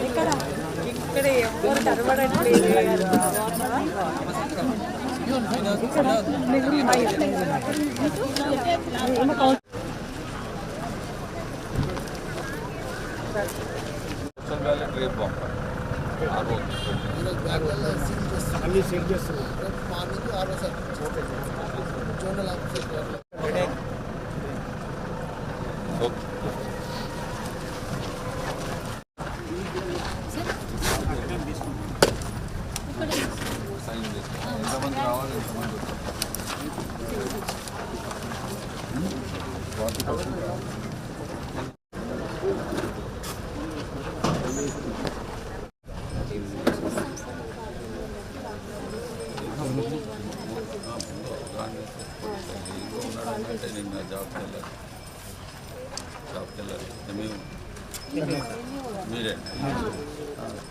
ఇక్కడ ఇక్కడ ఎవరు కనబడట్లేదు ఇక్కడ ట్రీ బాంబ్ ఆ రోజు అన్ని సెట్ చేస్తున్నాం మార్నింగ్ ఆరో సార్ జోనల్ ఆఫీసర్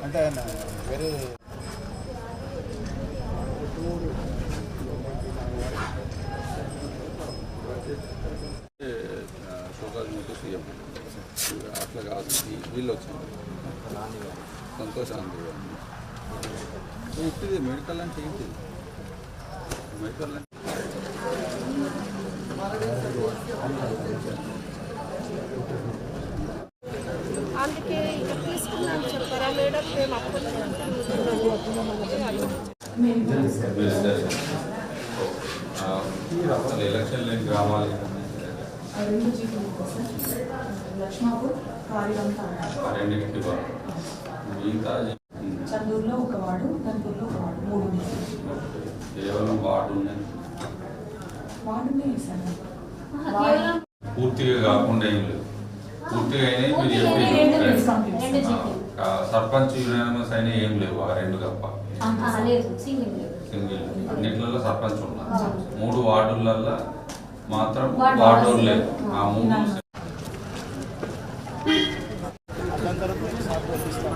అంటే ఆయన వేరే షోకాజ్ మీకు సీఎం అట్లా కాదు వీళ్ళు వచ్చింది సంతోష్ ఆంధ్ర ఇప్పుడు మెడికల్ అంటే ఏంటి మెడికల్ అంటే అందుకే ఇక తీసుకున్నాను చెప్పారా మేడం మేము అప్పుడు అసలు ఎలక్షన్ లేని గ్రామాలు రెండింటికి. మిగతా చందూరులో ఒక వార్డు ధన్పూర్లో ఒక వార్డు మూడు. కేవలం వార్డు వార్డునే పూర్తిగా కాకుండా ఏం లేదు. పూర్తిగా అయినాయి మీరు పూర్తిగా సర్పంచ్ యునానిమస్ అయినా ఏం లేవు ఆ రెండు తప్ప. సింగిల్ అన్నిట్లలో సర్పంచ్ ఉన్నారు మూడు వార్డులలో మాత్రం వార్డు లేవు. ఆ మూడు దాని తర్వాత సార్ పంపిస్తాం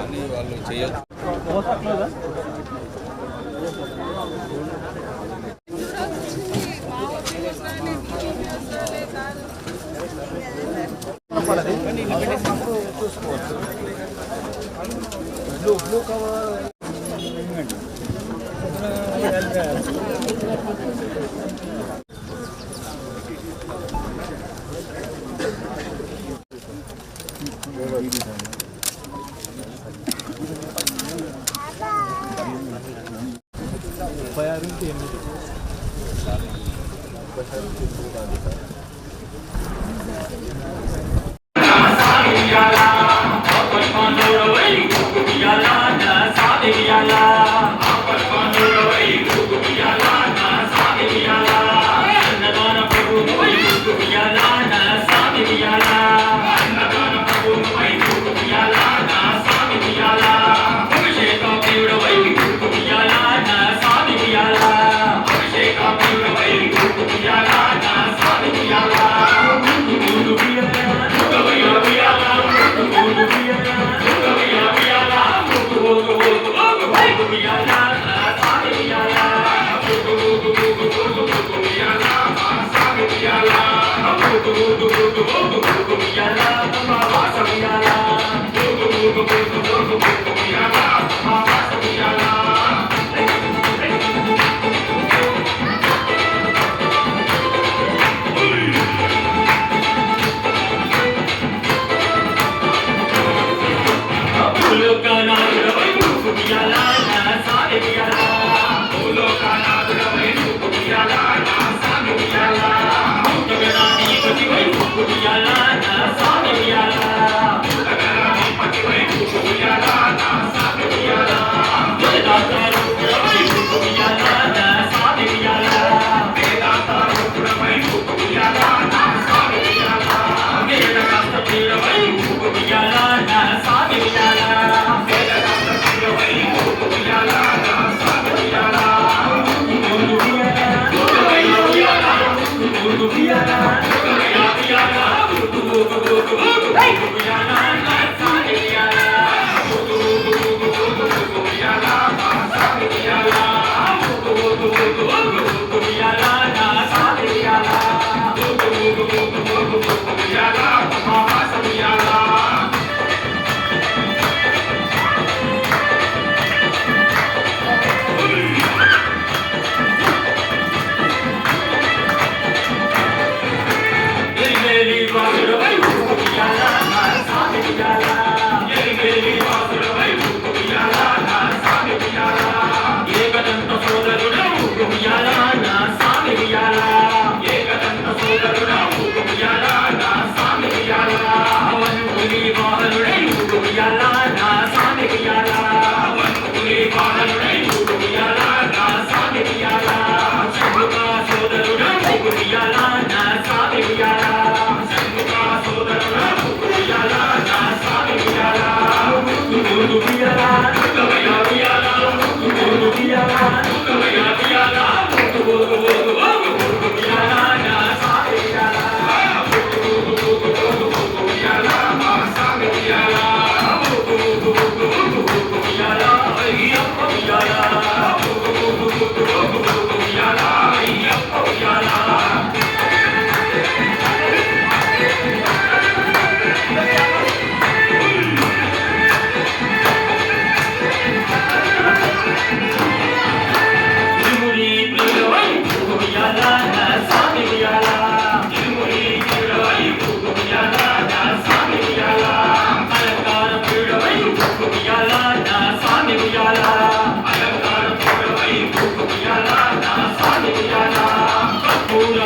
అని వాళ్ళు చేయొచ్చు. Thank you.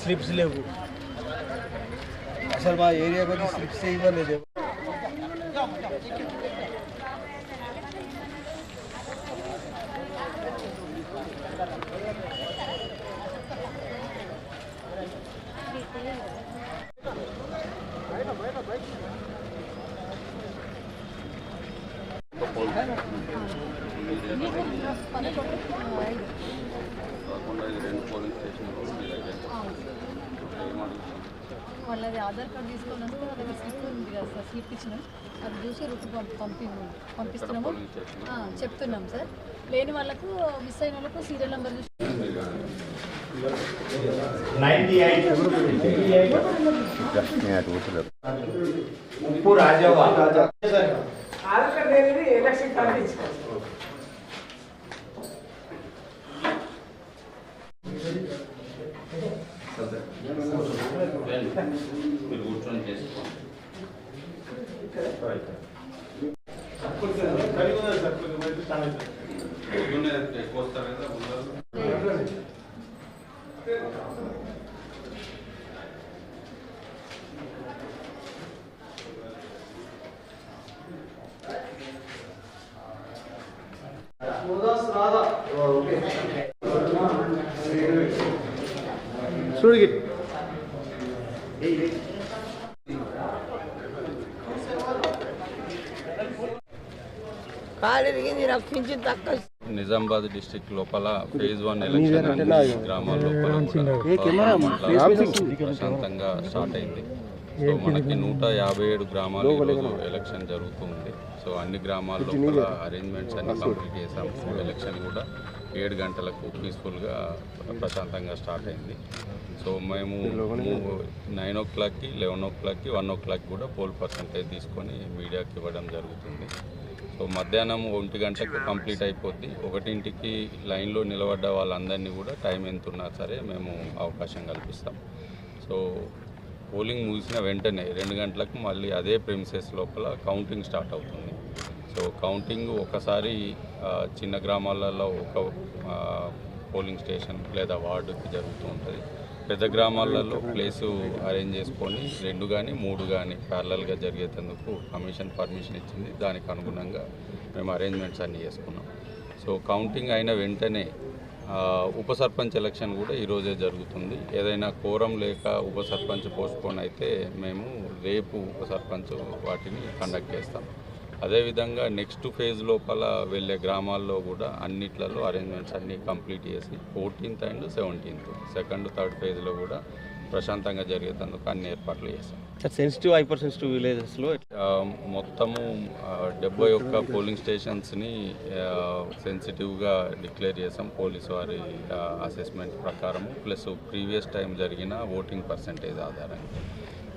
స్లిప్స్ లేవు. అసలు మా ఏరియా కొంచెం స్లిప్స్ ఇవ్వలేదు కాకుండా ఇది రెండు పోలింగ్ స్టేషన్లు మీ దగ్గర ఏమడుగుతాం వాళ్ళది ఆధార్ కార్డు తీసుకొని వస్తే వాళ్ళ దగ్గర స్లిప్ ఉంది కదా సార్ స్లిప్ ఇచ్చినాం. అది చూసి రూట్ పంపి పంపి పంపిస్తున్నాము. చెప్తున్నాం సార్. లేని వాళ్ళకు మిస్ అయిన వాళ్ళకు సీరియల్ నెంబర్ చూసి ఉప్పు రాజవ్వ కూర్చొని చేసుకోండి పొద్దున్నే వస్తారు కదా ఉండరు నిజామాబాద్ డిస్టిక్ లోపల ఫేజ్ వన్ ఎలక్షన్ గ్రామాల లోపల కూడా ప్రశాంతంగా స్టార్ట్ అయింది. సో మనకి నూట యాభై ఏడు గ్రామాలు ఈరోజు ఎలక్షన్ జరుగుతుంది. సో అన్ని గ్రామాల లోపల అరేంజ్మెంట్స్ అన్ని కంప్లీట్ చేసాము. ఎలక్షన్ కూడా ఏడు గంటలకు పీస్ఫుల్గా ప్రశాంతంగా స్టార్ట్ అయింది. సో మేము నైన్ ఓ క్లాక్కి లెవెన్ ఓ క్లాక్కి వన్ ఓ క్లాక్ కూడా పోల్ పర్సంటేజ్ తీసుకొని మీడియాకి ఇవ్వడం జరుగుతుంది. సో మధ్యాహ్నం ఒంటి గంటకు కంప్లీట్ అయిపోద్ది. ఒకటింటికి లైన్లో నిలబడ్డ వాళ్ళందరినీ కూడా టైం ఎంత ఉన్నా సరే మేము అవకాశం కల్పిస్తాం. సో పోలింగ్ ముగిసిన వెంటనే రెండు గంటలకు మళ్ళీ అదే ప్రిమిసెస్ లోపల కౌంటింగ్ స్టార్ట్ అవుతుంది. సో కౌంటింగ్ ఒకసారి చిన్న గ్రామాలలో ఒక పోలింగ్ స్టేషన్ లేదా వార్డుకి జరుగుతూ ఉంటుంది. పెద్ద గ్రామాలలో ప్లేసు అరేంజ్ చేసుకొని రెండు కానీ మూడు కానీ ప్యారలల్గా జరిగేటందుకు కమిషన్ పర్మిషన్ ఇచ్చింది. దానికి అనుగుణంగా మేము అరేంజ్మెంట్స్ అన్నీ చేసుకున్నాం. సో కౌంటింగ్ అయిన వెంటనే ఉప సర్పంచ్ ఎలక్షన్ కూడా ఈరోజే జరుగుతుంది. ఏదైనా కోరం లేక ఉప సర్పంచ్ పోస్ట్పోన్ అయితే మేము రేపు ఉప సర్పంచ్ వాటిని కండక్ట్ చేస్తాం. అదేవిధంగా నెక్స్ట్ ఫేజ్ లోపల వెళ్ళే గ్రామాల్లో కూడా అన్నిట్లలో అరేంజ్మెంట్స్ అన్నీ కంప్లీట్ చేసి fourteenth and seventeenth second third ఫేజ్లో కూడా ప్రశాంతంగా జరిగేందుకు అన్ని ఏర్పాట్లు చేస్తాం సెన్సిటివ్ హైపర్ సెన్సిటివ్ విలేజెస్లో మొత్తము డెబ్బై ఒక్క పోలింగ్ స్టేషన్స్ని సెన్సిటివ్గా డిక్లేర్ చేసాం పోలీసు వారి అసెస్మెంట్ ప్రకారం ప్లస్ ప్రీవియస్ టైం జరిగిన ఓటింగ్ పర్సంటేజ్ ఆధారంగా.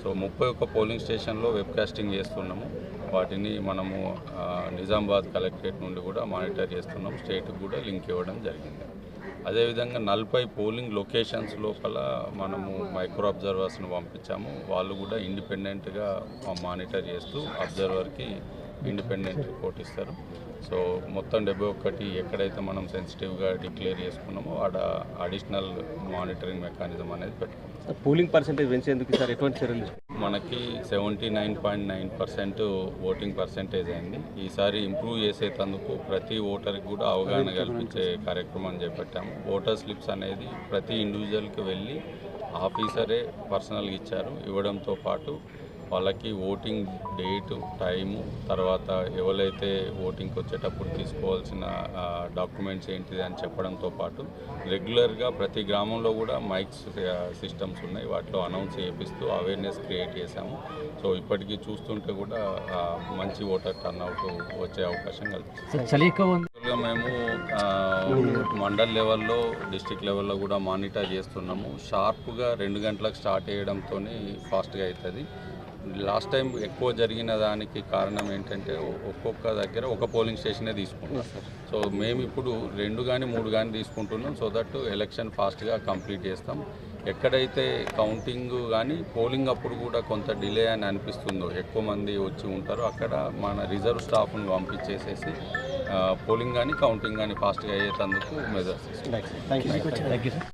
సో ముప్పై ఒక్క పోలింగ్ స్టేషన్లో వెబ్కాస్టింగ్ చేస్తున్నాము. వాటిని మనము నిజామాబాద్ కలెక్టరేట్ నుండి కూడా మానిటర్ చేస్తున్నాం. స్టేట్కి కూడా లింక్ ఇవ్వడం జరిగింది. అదేవిధంగా నలభై పోలింగ్ లొకేషన్స్ లోపల మనము మైక్రో అబ్జర్వర్స్ను పంపించాము. వాళ్ళు కూడా ఇండిపెండెంట్గా మానిటర్ చేస్తూ అబ్జర్వర్కి ఇండిపెండెంట్ రిపోర్ట్ ఇస్తారు. సో మొత్తం డెబ్బై ఒక్కటి ఎక్కడైతే మనం సెన్సిటివ్గా డిక్లేర్ చేసుకున్నామో ఆడ అడిషనల్ మానిటరింగ్ మెకానిజం అనేది పెట్టుకున్నాం పోలింగ్ పర్సెంటేజ్ పెంచేందుకు సార్ ఎటువంటి చర్యలు మనకి seventy nine point nine percent voting percentage అయింది. ఈసారి ఇంప్రూవ్ చేసేటందుకు ప్రతి ఓటర్కి కూడా అవగాహన కల్పించే కార్యక్రమం చేపట్టాము. ఓటర్ స్లిప్స్ అనేది ప్రతి ఇండివిజువల్కి వెళ్ళి ఆఫీసరే పర్సనల్గా ఇచ్చారు. ఇవ్వడంతో పాటు వాళ్ళకి ఓటింగ్ డేట్ టైము తర్వాత ఎవరైతే ఓటింగ్కి వచ్చేటప్పుడు తీసుకోవాల్సిన డాక్యుమెంట్స్ ఏంటిది అని చెప్పడంతో పాటు రెగ్యులర్గా ప్రతి గ్రామంలో కూడా మైక్స్ సిస్టమ్స్ ఉన్నాయి. వాటిలో అనౌన్స్ చేపిస్తూ అవేర్నెస్ క్రియేట్ చేశాము. సో ఇప్పటికీ చూస్తుంటే కూడా మంచి ఓటర్ టర్న్అవుట్ వచ్చే అవకాశం కల్పిస్తుంది. మేము మండల్ లెవెల్లో డిస్ట్రిక్ట్ లెవెల్లో కూడా మానిటర్ చేస్తున్నాము. షార్ప్గా రెండు గంటలకు స్టార్ట్ చేయడంతో ఫాస్ట్గా అవుతుంది. లాస్ట్ టైం ఎక్కువ జరిగిన దానికి కారణం ఏంటంటే ఒక్కొక్క దగ్గర ఒక పోలింగ్ స్టేషనే తీసుకుంటాం సో మేము ఇప్పుడు రెండు కానీ మూడు కానీ తీసుకుంటున్నాం. సో దట్ ఎలక్షన్ ఫాస్ట్గా కంప్లీట్ చేస్తాం. ఎక్కడైతే కౌంటింగ్ కానీ పోలింగ్ అప్పుడు కూడా కొంత డిలే అని అనిపిస్తుందో ఎక్కువ మంది వచ్చి ఉంటారో అక్కడ మన రిజర్వ్ స్టాఫ్ను పంపించేసేసి పోలింగ్ కానీ కౌంటింగ్ కానీ ఫాస్ట్గా అయ్యేటందుకు మెజర్స్ థ్యాంక్ యూ